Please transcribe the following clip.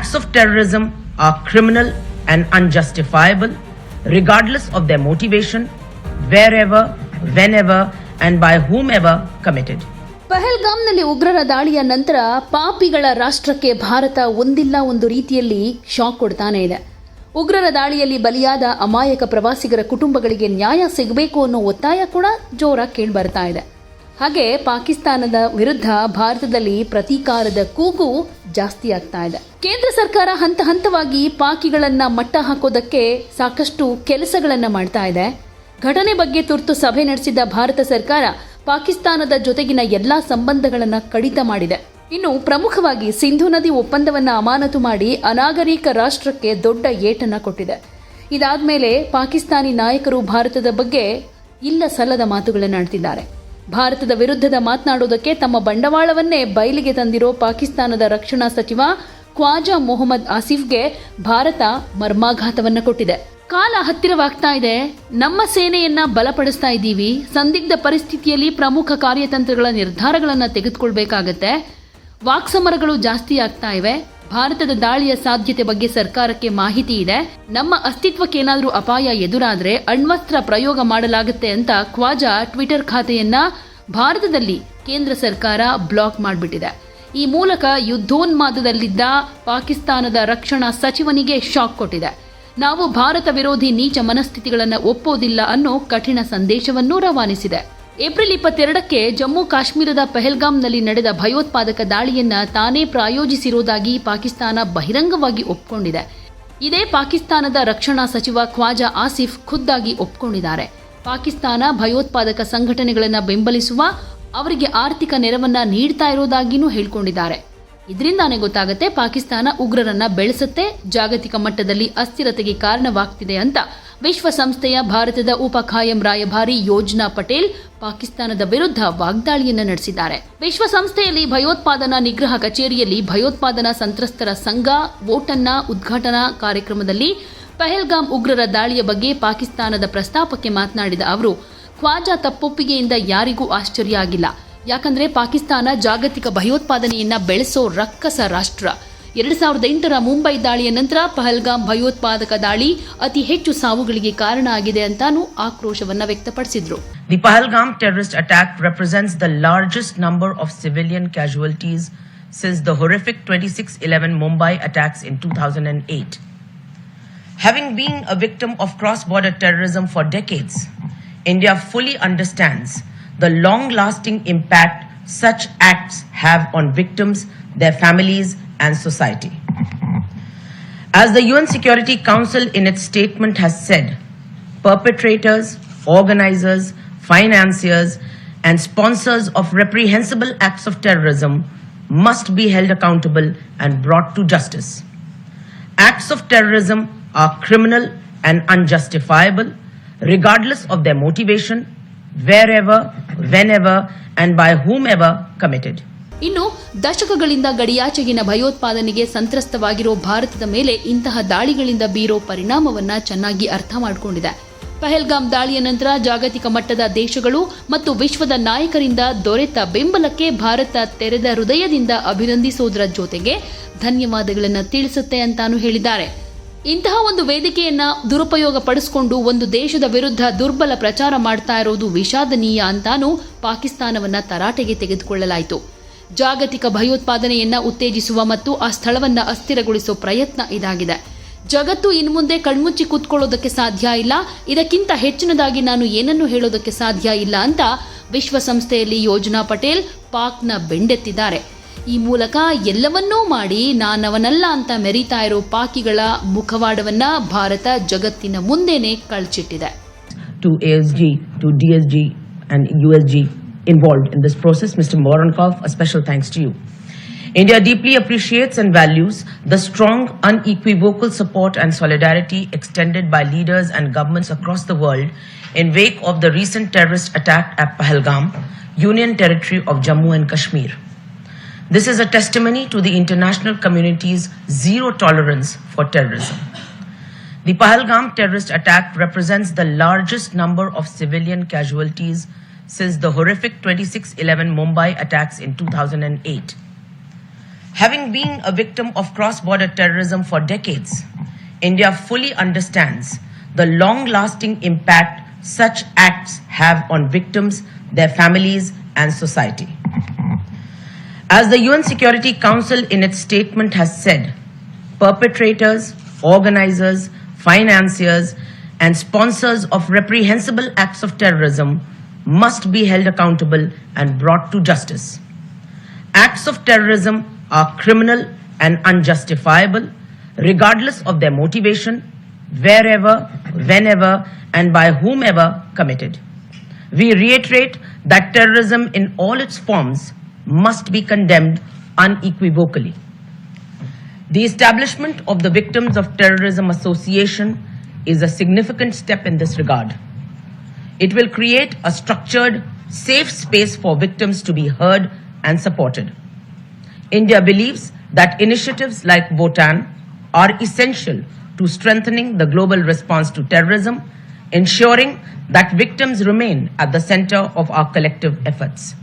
Acts of terrorism are criminal and unjustifiable, regardless of their motivation, wherever, whenever, and by whomever committed. ಪಹಲ್ಗಾಮ್ನಲ್ಲಿ ಉಗ್ರರ ದಾಳಿಯ ನಂತರ ಪಾಪಿಗಳ ರಾಷ್ಟ್ರಕ್ಕೆ ಭಾರತ ಒಂದಿಲ್ಲ ಒಂದು ರೀತಿಯಲ್ಲಿ ಶಾಕ್ ಕೊಡ್ತಾನೆ ಇದೆ ಉಗ್ರರ ದಾಳಿಯಲ್ಲಿ ಬಲಿಯಾದ ಅಮಾಯಕ ಪ್ರವಾಸಿಗರ ಕುಟುಂಬಗಳಿಗೆ ನ್ಯಾಯ ಸಿಗಬೇಕು ಅನ್ನೋ ಒತ್ತಾಯ ಕೂಡ ಜೋರಾಗಿ ಕೇಳಿ ಬರ್ತಾ ಇದೆ ಹಾಗೆ ಪಾಕಿಸ್ತಾನದ ವಿರುದ್ಧ ಭಾರತದಲ್ಲಿ ಪ್ರತೀಕಾರದ ಕೂಗು ಜಾಸ್ತಿ ಆಗ್ತಾ ಇದೆ. ಕೇಂದ್ರ ಸರ್ಕಾರ ಹಂತ ಹಂತವಾಗಿ ಪಾಕಿಗಳನ್ನ ಮಟ್ಟ ಹಾಕೋದಕ್ಕೆ ಸಾಕಷ್ಟು ಕೆಲಸಗಳನ್ನ ಮಾಡ್ತಾ ಇದೆ. ಘಟನೆ ಬಗ್ಗೆ ತುರ್ತು ಸಭೆ ನಡೆಸಿದ ಭಾರತ ಸರ್ಕಾರ ಪಾಕಿಸ್ತಾನದ ಜೊತೆಗಿನ ಎಲ್ಲಾ ಸಂಬಂಧಗಳನ್ನ ಕಡಿತ ಮಾಡಿದೆ. ಇನ್ನು ಪ್ರಮುಖವಾಗಿ ಸಿಂಧು ನದಿ ಒಪ್ಪಂದವನ್ನ ಅಮಾನತು ಮಾಡಿ ಅನಾಗರಿಕ ರಾಷ್ಟ್ರಕ್ಕೆ ದೊಡ್ಡ ಏಟನ್ನ ಕೊಟ್ಟಿದೆ. ಇದಾದ ಮೇಲೆ ಪಾಕಿಸ್ತಾನಿ ನಾಯಕರು ಭಾರತದ ಬಗ್ಗೆ ಇಲ್ಲ ಸಲ್ಲದ ಮಾತುಗಳನ್ನಾಡ್ತಿದ್ದಾರೆ ಭಾರತದ ವಿರುದ್ಧದ ಮಾತನಾಡುವುದಕ್ಕೆ ತಮ್ಮ ಬಂಡವಾಳವನ್ನೇ ಬಯಲಿಗೆ ತಂದಿರೋ ಪಾಕಿಸ್ತಾನದ ರಕ್ಷಣಾ ಸಚಿವ ಖ್ವಾಜಾ ಮೊಹಮ್ಮದ್ ಆಸಿಫ್ಗೆ ಭಾರತ ಮರ್ಮಾಘಾತವನ್ನು ಕೊಟ್ಟಿದೆ. ಕಾಲ ಹತ್ತಿರವಾಗ್ತಾ ಇದೆ. ನಮ್ಮ ಸೇನೆಯನ್ನ ಬಲಪಡಿಸ್ತಾ ಇದ್ದೀವಿ. ಸಂದಿಗ್ಧ ಪರಿಸ್ಥಿತಿಯಲ್ಲಿ ಪ್ರಮುಖ ಕಾರ್ಯತಂತ್ರಗಳ ನಿರ್ಧಾರಗಳನ್ನು ತೆಗೆದುಕೊಳ್ಬೇಕಾಗತ್ತೆ. ವಾಕ್ಸಮರಗಳು ಜಾಸ್ತಿ ಆಗ್ತಾ ಇವೆ. ಭಾರತದ ದಾಳಿಯ ಸಾಧ್ಯತೆ ಬಗ್ಗೆ ಸರ್ಕಾರಕ್ಕೆ ಮಾಹಿತಿ ಇದೆ. ನಮ್ಮ ಅಸ್ತಿತ್ವಕ್ಕೇನಾದರೂ ಅಪಾಯ ಎದುರಾದರೆ ಅಣ್ವಸ್ತ್ರ ಪ್ರಯೋಗ ಮಾಡಲಾಗುತ್ತೆ ಅಂತ ಖ್ವಾಜಾ ಟ್ವಿಟರ್ ಖಾತೆಯನ್ನ ಭಾರತದಲ್ಲಿ ಕೇಂದ್ರ ಸರ್ಕಾರ ಬ್ಲಾಕ್ ಮಾಡಿಬಿಟ್ಟಿದೆ. ಈ ಮೂಲಕ ಯುದ್ಧೋನ್ಮಾದದಲ್ಲಿದ್ದ ಪಾಕಿಸ್ತಾನದ ರಕ್ಷಣಾ ಸಚಿವನಿಗೆ ಶಾಕ್ ಕೊಟ್ಟಿದೆ. ನಾವು ಭಾರತ ವಿರೋಧಿ ನೀಚ ಮನಸ್ಥಿತಿಗಳನ್ನು ಒಪ್ಪೋದಿಲ್ಲ ಅನ್ನೋ ಕಠಿಣ ಸಂದೇಶವನ್ನೂ ರವಾನಿಸಿದೆ. ಏಪ್ರಿಲ್ ಇಪ್ಪತ್ತೆರಡಕ್ಕೆ ಜಮ್ಮು ಕಾಶ್ಮೀರದ ಪೆಹಲ್ಗಾಂನಲ್ಲಿ ನಡೆದ ಭಯೋತ್ಪಾದಕ ದಾಳಿಯನ್ನ ತಾನೇ ಪ್ರಾಯೋಜಿಸಿರುವುದಾಗಿ ಪಾಕಿಸ್ತಾನ ಬಹಿರಂಗವಾಗಿ ಒಪ್ಪಿಕೊಂಡಿದೆ ಇದೇ ಪಾಕಿಸ್ತಾನದ ರಕ್ಷಣಾ ಸಚಿವ ಖ್ವಾಜಾ ಆಸಿಫ್ ಖುದ್ದಾಗಿ ಒಪ್ಪಿಕೊಂಡಿದ್ದಾರೆ ಪಾಕಿಸ್ತಾನ ಭಯೋತ್ಪಾದಕ ಸಂಘಟನೆಗಳನ್ನು ಬೆಂಬಲಿಸುವ ಅವರಿಗೆ ಆರ್ಥಿಕ ನೆರವನ್ನ ನೀಡ್ತಾ ಇರೋದಾಗಿನೂ ಹೇಳ್ಕೊಂಡಿದ್ದಾರೆ. ಇದರಿಂದಾನೇ ಗೊತ್ತಾಗುತ್ತೆ ಪಾಕಿಸ್ತಾನ ಉಗ್ರರನ್ನ ಬೆಳೆಸುತ್ತೆ, ಜಾಗತಿಕ ಮಟ್ಟದಲ್ಲಿ ಅಸ್ಥಿರತೆಗೆ ಕಾರಣವಾಗ್ತಿದೆ ಅಂತ ವಿಶ್ವಸಂಸ್ಥೆಯ ಭಾರತದ ಉಪ ಖಾಯಂ ರಾಯಭಾರಿ ಯೋಜ್ನಾ ಪಟೇಲ್ ಪಾಕಿಸ್ತಾನದ ವಿರುದ್ಧ ವಾಗ್ದಾಳಿಯನ್ನು ನಡೆಸಿದ್ದಾರೆ. ವಿಶ್ವಸಂಸ್ಥೆಯಲ್ಲಿ ಭಯೋತ್ಪಾದನಾ ನಿಗ್ರಹ ಕಚೇರಿಯಲ್ಲಿ ಭಯೋತ್ಪಾದನಾ ಸಂತ್ರಸ್ತರ ಸಂಘ ವೋಟನ್ನ ಉದ್ಘಾಟನಾ ಕಾರ್ಯಕ್ರಮದಲ್ಲಿ ಪಹಲ್ಗಾಮ್ ಉಗ್ರರ ದಾಳಿಯ ಬಗ್ಗೆ ಪಾಕಿಸ್ತಾನದ ಪ್ರಸ್ತಾಪಕ್ಕೆ ಮಾತನಾಡಿದ ಅವರು, ಖ್ವಾಜಾ ತಪ್ಪೊಪ್ಪಿಗೆಯಿಂದ ಯಾರಿಗೂ ಆಶ್ಚರ್ಯ ಆಗಿಲ್ಲ. ಯಾಕಂದ್ರೆ ಪಾಕಿಸ್ತಾನ ಜಾಗತಿಕ ಭಯೋತ್ಪಾದನೆಯನ್ನ ಬೆಳೆಸೋ ರಕ್ಕಸ ರಾಷ್ಟ್ರ. ಎರಡು ಸಾವಿರದ ಎಂಟರ ಮುಂಬೈ ದಾಳಿಯ ನಂತರ ಪಹಲ್ಗಾಮ್ ಭಯೋತ್ಪಾದಕ ದಾಳಿ ಅತಿ ಹೆಚ್ಚು ಸಾವುಗಳಿಗೆ ಕಾರಣ ಆಗಿದೆ ಅಂತಾನು ಆಕ್ರೋಶವನ್ನ ವ್ಯಕ್ತಪಡಿಸಿದ್ರು. The Pahalgam terrorist attack represents the largest number of civilian casualties since the horrific twenty six eleven Mumbai attacks in two thousand and eight having been a victim of cross border terrorism for decades India fully understands the long lasting impact such acts have on victims the families and society. As the UN Security Council in its statement has said, perpetrators, organizers, financiers, and sponsors of reprehensible acts of terrorism must be held accountable and brought to justice. Acts of terrorism are criminal and unjustifiable, regardless of their motivation, wherever, whenever, and by whomever committed. ಇನ್ನು ದಶಕಗಳಿಂದ ಗಡಿಯಾಚೆಗಿನ ಭಯೋತ್ಪಾದನೆಗೆ ಸಂತ್ರಸ್ತವಾಗಿರೋ ಭಾರತದ ಮೇಲೆ ಇಂತಹ ದಾಳಿಗಳಿಂದ ಬೀರೋ ಪರಿಣಾಮವನ್ನ ಚೆನ್ನಾಗಿ ಅರ್ಥ ಮಾಡಿಕೊಂಡಿದೆ. ಪಹಲ್ಗಾಮ್ ದಾಳಿಯ ನಂತರ ಜಾಗತಿಕ ಮಟ್ಟದ ದೇಶಗಳು ಮತ್ತು ವಿಶ್ವದ ನಾಯಕರಿಂದ ದೊರೆತ ಬೆಂಬಲಕ್ಕೆ ಭಾರತ ತೆರೆದ ಹೃದಯದಿಂದ ಅಭಿನಂದಿಸೋದರ ಜೊತೆಗೆ ಧನ್ಯವಾದಗಳನ್ನು ತಿಳಿಸುತ್ತೆ ಅಂತಾನು ಹೇಳಿದ್ದಾರೆ. ಇಂತಹ ಒಂದು ವೇದಿಕೆಯನ್ನ ದುರುಪಯೋಗ ಪಡಿಸಿಕೊಂಡು ಒಂದು ದೇಶದ ವಿರುದ್ಧ ದುರ್ಬಲ ಪ್ರಚಾರ ಮಾಡ್ತಾ ಇರೋದು ವಿಷಾದನೀಯ ಅಂತಾನೂ ಪಾಕಿಸ್ತಾನವನ್ನ ತರಾಟೆಗೆ ತೆಗೆದುಕೊಳ್ಳಲಾಯಿತು. ಜಾಗತಿಕ ಭಯೋತ್ಪಾದನೆಯನ್ನ ಉತ್ತೇಜಿಸುವ ಮತ್ತು ಆ ಸ್ಥಳವನ್ನ ಅಸ್ಥಿರಗೊಳಿಸುವ ಪ್ರಯತ್ನ ಇದಾಗಿದೆ. ಜಗತ್ತು ಇನ್ನು ಮುಂದೆ ಕಣ್ಮುಚ್ಚಿ ಕೂತ್ಕೊಳ್ಳೋದಕ್ಕೆ ಸಾಧ್ಯ ಇಲ್ಲ. ಇದಕ್ಕಿಂತ ಹೆಚ್ಚಿನದಾಗಿ ನಾನು ಏನನ್ನು ಹೇಳೋದಕ್ಕೆ ಸಾಧ್ಯ ಇಲ್ಲ ಅಂತ ವಿಶ್ವಸಂಸ್ಥೆಯಲ್ಲಿ ಯೋಜನಾ ಪಟೇಲ್ ಪಾಕ್ನ ಬೆಂಡೆತ್ತಿದ್ದಾರೆ. ಈ ಮೂಲಕ ಎಲ್ಲವನ್ನೂ ಮಾಡಿ ನಾನವನಲ್ಲ ಅಂತ ಮೆರೀತಾ ಇರೋ ಪಾಕಿಗಳ ಮುಖವಾಡವನ್ನ ಭಾರತ ಜಗತ್ತಿನ ಮುಂದೆನೆ ಕಳ್ಚಿಟ್ಟಿದೆ. Involved in this process. Mr. Voronkov, a special thanks to you. India deeply appreciates and values the strong, unequivocal support and solidarity extended by leaders and governments across the world in wake of the recent terrorist attack at Pahalgam, Union Territory of Jammu and Kashmir. This is a testimony to the international community's zero tolerance for terrorism. The Pahalgam terrorist attack represents the largest number of civilian casualties since the horrific 2611 Mumbai attacks in 2008. Having been a victim of cross border terrorism for decades, India fully understands the long lasting impact such acts have on victims, their families, and society. As the UN Security Council in its statement has said, perpetrators, organizers, financiers, and sponsors of reprehensible acts of terrorism must be held accountable and brought to justice. Acts of terrorism are criminal and unjustifiable, regardless of their motivation, wherever, whenever, and by whomever committed. We reiterate that terrorism in all its forms must be condemned unequivocally. The establishment of the Victims of Terrorism Association is a significant step in this regard. It will create a structured, safe space for victims to be heard and supported. India believes that initiatives like Votan are essential to strengthening the global response to terrorism, ensuring that victims remain at the center of our collective efforts.